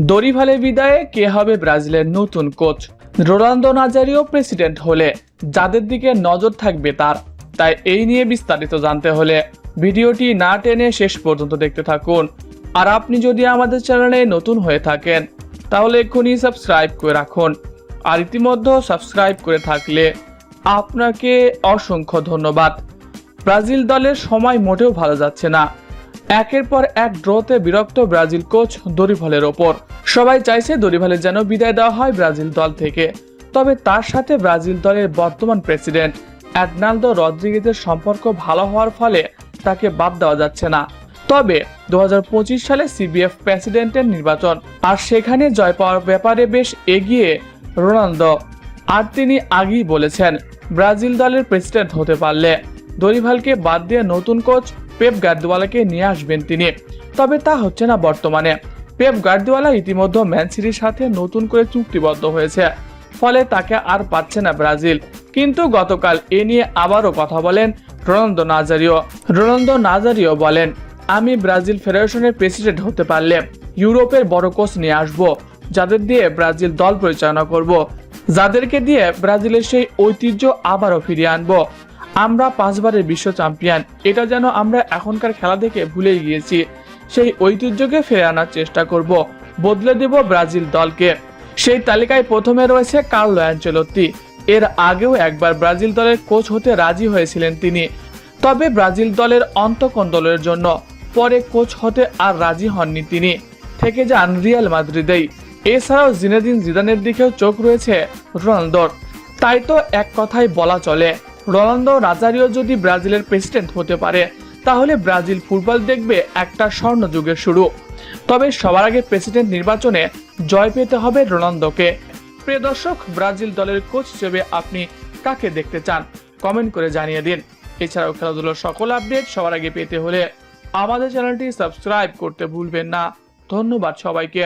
দরিভালে বিদায়ে কে হবে ব্রাজিলের নতুন কোচ? রোনালদো নাজারিও প্রেসিডেন্ট হলে যাদের দিকে নজর থাকবে তার। তাই এই নিয়ে বিস্তারিত জানতে হলে ভিডিওটি না টেনে শেষ পর্যন্ত দেখতে থাকুন। আর আপনি যদি আমাদের চ্যানেলে নতুন হয়ে থাকেন, তাহলে এক্ষুনি সাবস্ক্রাইব করে রাখুন। আর ইতিমধ্যে সাবস্ক্রাইব করে থাকলে আপনাকে অসংখ্য ধন্যবাদ। ব্রাজিল দলের সময় মোটেও ভালো যাচ্ছে না। একের পর এক ড্রতে বিরক্ত ব্রাজিল কোচ দরিভালের ওপর। সবাই চাইছে দরিভালের যেন বিদায় দেওয়া হয় ব্রাজিল দল থেকে। তবে তার সাথে ব্রাজিল দলের বর্তমান প্রেসিডেন্ট অ্যাডনালদো রদ্রিগেজের সম্পর্ক ভালো হওয়ার ফলে তাকে বাদ দেওয়া যাচ্ছে না। তবে দু হাজার পঁচিশ সালে সিবিএফ প্রেসিডেন্টের নির্বাচন, আর সেখানে জয় পাওয়ার ব্যাপারে বেশ এগিয়ে রোনালদো। আর তিনি আগেই বলেছেন, ব্রাজিল দলের প্রেসিডেন্ট হতে পারলে। দরিভালকে বাদ দিয়ে নতুন কোচ পেপ গার্দিওয়ালাকে নিয়ে আসবেন তিনি। তবে তা হচ্ছে না বর্তমানে। পেপ গার্দিওয়ালা ইতিমধ্যে ম্যান সিটির সাথে নতুন করে চুক্তিবদ্ধ হয়েছে। ফলে তাকে আর পাচ্ছে না ব্রাজিল। কিন্তু গতকাল এ নিয়ে আবারও কথা বলেন রোনালদো নাজারিও। রোনালদো নাজারিও বলেন, আমি ব্রাজিল ফেডারেশনের প্রেসিডেন্ট হতে পারলে ইউরোপের বড় কোচ নিয়ে আসব, যাদের দিয়ে ব্রাজিল দল পরিচালনা করব, যাদেরকে দিয়ে ব্রাজিলের সেই ঐতিহ্য আবারও ফিরিয়ে আনব। আমরা পাঁচবারের বিশ্ব চ্যাম্পিয়ন। এটা যেন আমরা এখনকার খেলা দেখে ভুলে গিয়েছি। সেই ঐতিহ্যকে ফিরে আনার চেষ্টা করব। বদলে দেব ব্রাজিল দলকে। সেই তালিকায় প্রথমে রয়েছে কার্লো অ্যাঞ্চেলত্তি। এর আগেও একবার ব্রাজিল দলের কোচ হতে রাজি হয়েছিলেন তিনি। তবে ব্রাজিল দলের অন্তকন দলের জন্য পরে কোচ হতে আর রাজি হননি তিনি। থেকে যান রিয়াল মাদ্রিদেই। এছাড়াও জিনেদিন জিদানের দিকেও চোখ রয়েছে রোনালদোর। তাই তো এক কথাই বলা চলে। রোনালদো রাজারিও যদি ব্রাজিলের প্রেসিডেন্ট হতে পারে, তাহলে ব্রাজিল ফুটবল দেখবে একটা স্বর্ণ যুগের শুরু। তবে সবার আগে প্রেসিডেন্ট নির্বাচনে জয় পেতে হবে রোনালদোকে। প্রিয় দর্শক, ব্রাজিল দলের কোচ হিসেবে আপনি কাকে দেখতে চান? কমেন্ট করে জানিয়ে দিন। এছাড়াও খেলাধুলোর সকল আপডেট সবার আগে পেতে হলে আমাদের চ্যানেলটি সাবস্ক্রাইব করতে ভুলবেন না। ধন্যবাদ সবাইকে।